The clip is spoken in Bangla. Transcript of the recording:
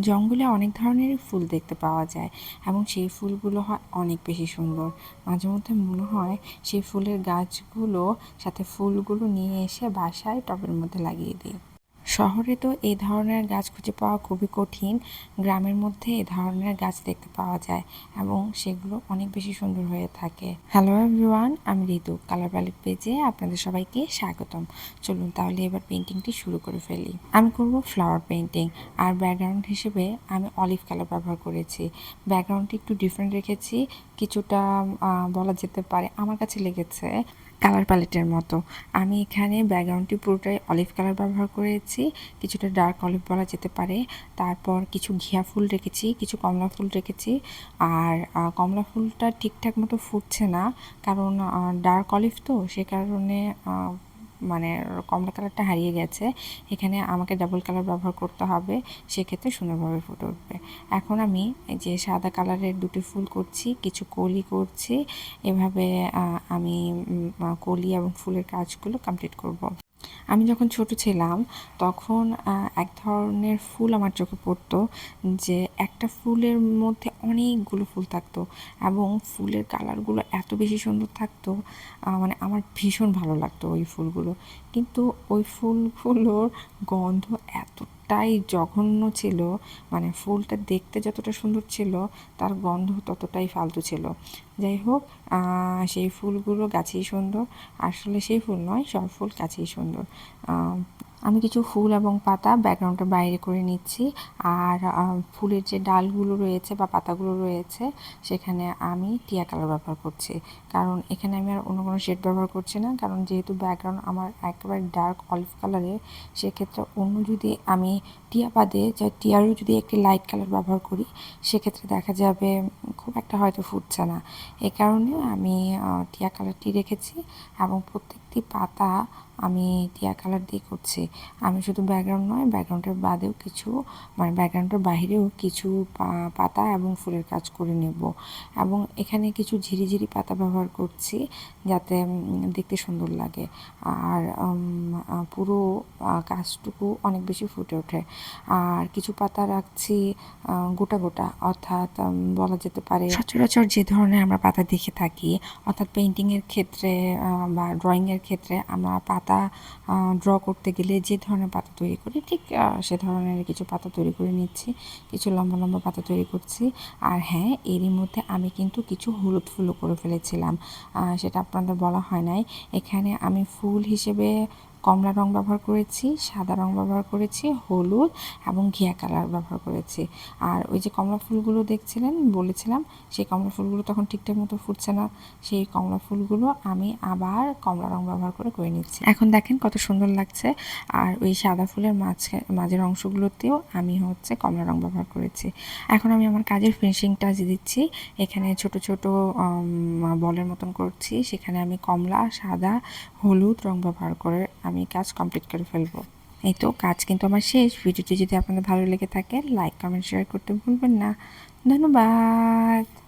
জঙ্গলে অনেক ধরনের ফুল দেখতে পাওয়া যায় এবং সেই ফুলগুলো হয় অনেক বেশি সুন্দর। মাঝে মধ্যে মনে হয় সেই ফুলের গাছগুলো সাথে ফুলগুলো নিয়ে এসে বাসায় টবের মধ্যে লাগিয়ে দিই শহরে তো এই ধরনের গাছ খুঁজে পাওয়া খুবই কঠিন। গ্রামের মধ্যে এ ধরনের গাছ দেখতে পাওয়া যায় এবং সেগুলো অনেক বেশি সুন্দর হয়ে থাকে। হ্যালো এভরিওয়ান আমি ঋতু। কালার প্যালেট পেজে আপনাদের সবাইকে স্বাগতম। চলুন তাহলে এবার পেন্টিংটি শুরু করে ফেলি। আমি করব ফ্লাওয়ার পেন্টিং আর ব্যাকগ্রাউন্ড হিসেবে আমি অলিভ কালার ব্যবহার করেছি। ব্যাকগ্রাউন্ডটি একটু ডিফারেন্ট রেখেছি। কিছুটা বলা যেতে পারে আমার কাছে লেগেছে। কালার প্যালেটের মতো। আমি এখানে ব্যাকগ্রাউন্ডটি পুরোটাই অলিভ কালার ব্যবহার করেছি। কিছুটা ডার্ক অলিভ বলা যেতে পারে। তারপর কিছু ঘিয়া ফুল রেখেছি, কিছু কমলা ফুল রেখেছি। আর কমলা ফুলটা ঠিকঠাক মতো ফুটছে না। কারণ ডার্ক অলিভ তো, সে কারণে মানে কমলা কালারটা হারিয়ে গেছে, এখানে আমাকে ডাবল কালার ব্যবহার করতে হবে, সেক্ষেত্রে সুন্দরভাবে ফুটে উঠবে এখন আমি যে সাদা কালারের দুটি ফুল করছি, কিছু কলি করছি, এভাবে আমি কলি এবং ফুলের কাজগুলো কমপ্লিট করব। আমি যখন ছোট ছিলাম, তখন এক ধরনের ফুল আমার চোখে পড়তো যে একটা ফুলের মধ্যে অনেকগুলো ফুল থাকতো এবং ফুলের কালারগুলো এত বেশি সুন্দর থাকতো মানে আমার ভীষণ ভালো লাগতো ওই ফুলগুলো। কিন্তু ওই ফুলগুলোর গন্ধ এতটাই জঘন্য ছিল মানে ফুলটা দেখতে যতটা সুন্দর ছিল, তার গন্ধ ততটাই ফালতু ছিল। যাই হোক সেই ফুলগুলো গাছেই সুন্দর। আসলে সেই ফুল নয়, সব ফুল গাছেই সুন্দর। আমি কিছু ফুল এবং পাতা ব্যাকগ্রাউন্ডের বাইরে করে নিচ্ছি। আর ফুলের যে ডালগুলো রয়েছে বা পাতাগুলো রয়েছে, সেখানে আমি টিয়া কালার ব্যবহার করছি। কারণ এখানে আমি আর অন্য কোনো শেড ব্যবহার করছি না। কারণ যেহেতু ব্যাকগ্রাউন্ড আমার একেবারে ডার্ক অলিভ কালারের সেক্ষেত্রে অন্য যদি আমি টিয়া বাদে যে টিয়ারও যদি একটি লাইট কালার ব্যবহার করি, সেক্ষেত্রে দেখা যাবে খুব একটা হয়তো ফুটছে না। এই কারণে আমি টিয়া কালারটি রেখেছি এবং প্রত্যেকটি পাতা আমি টিয়া কালার দিয়ে করছি। আমি শুধু ব্যাকগ্রাউন্ড নয় ব্যাকগ্রাউন্ডের বাদেও কিছু মানে ব্যাকগ্রাউন্ডের বাইরেও কিছু পাতা এবং ফুলের কাজ করে নেব। এবং এখানে কিছু ঝিরিঝিরি পাতা ব্যবহার করছি যাতে দেখতে সুন্দর লাগে। আর পুরো কাজটুকু অনেক বেশি ফুটে ওঠে। আর কিছু পাতা রাখছি গোটা গোটা। অর্থাৎ বলা যেতে পারে সচরাচর যে ধরনের আমরা পাতা দেখে থাকি, অর্থাৎ পেন্টিংয়ের ক্ষেত্রে বা ড্রয়িংয়ের ক্ষেত্রে আমরা পাতা ড্র করতে গেলে যে ধরনের পাতা তৈরি করি, ঠিক সে ধরনের কিছু পাতা তৈরি করে নিচ্ছি, কিছু লম্বা লম্বা পাতা তৈরি করছি। আর হ্যাঁ এরই মধ্যে আমি কিন্তু কিছু হলুদ ফুলও করে ফেলেছিলাম। সেটা আপনাদের বলা হয় নাই। এখানে আমি ফুল হিসেবে কমলা রং ব্যবহার করেছি, সাদা রং ব্যবহার করেছি, হলুদ এবং ঘিয়া কালার ব্যবহার করেছি। আর ওই যে কমলা ফুলগুলো দেখছিলেন, বলেছিলাম, সেই কমলা ফুলগুলো তখন ঠিকঠাক মতো ফুটছে না। সেই কমলা ফুলগুলো আমি আবার কমলা রং ব্যবহার করে করে নিচ্ছি। এখন দেখেন কত সুন্দর লাগছে। আর ওই সাদা ফুলের মাঝে, মাঝের অংশগুলোতেও আমি হচ্ছে কমলা রং ব্যবহার করেছি। এখন আমি আমার কাজের ফিনিশিং টাচ দিচ্ছি, এখানে ছোট ছোট বলের মতন করছি। সেখানে আমি কমলা, সাদা, হলুদ রং ব্যবহার করে আমি কাজ কমপ্লিট করে ফেলব। এই তো, কাজ কিন্তু আমার শেষ। ভিডিওটি যদি আপনাদের ভালো লেগে থাকে লাইক কমেন্ট শেয়ার করতে ভুলবেন না। ধন্যবাদ।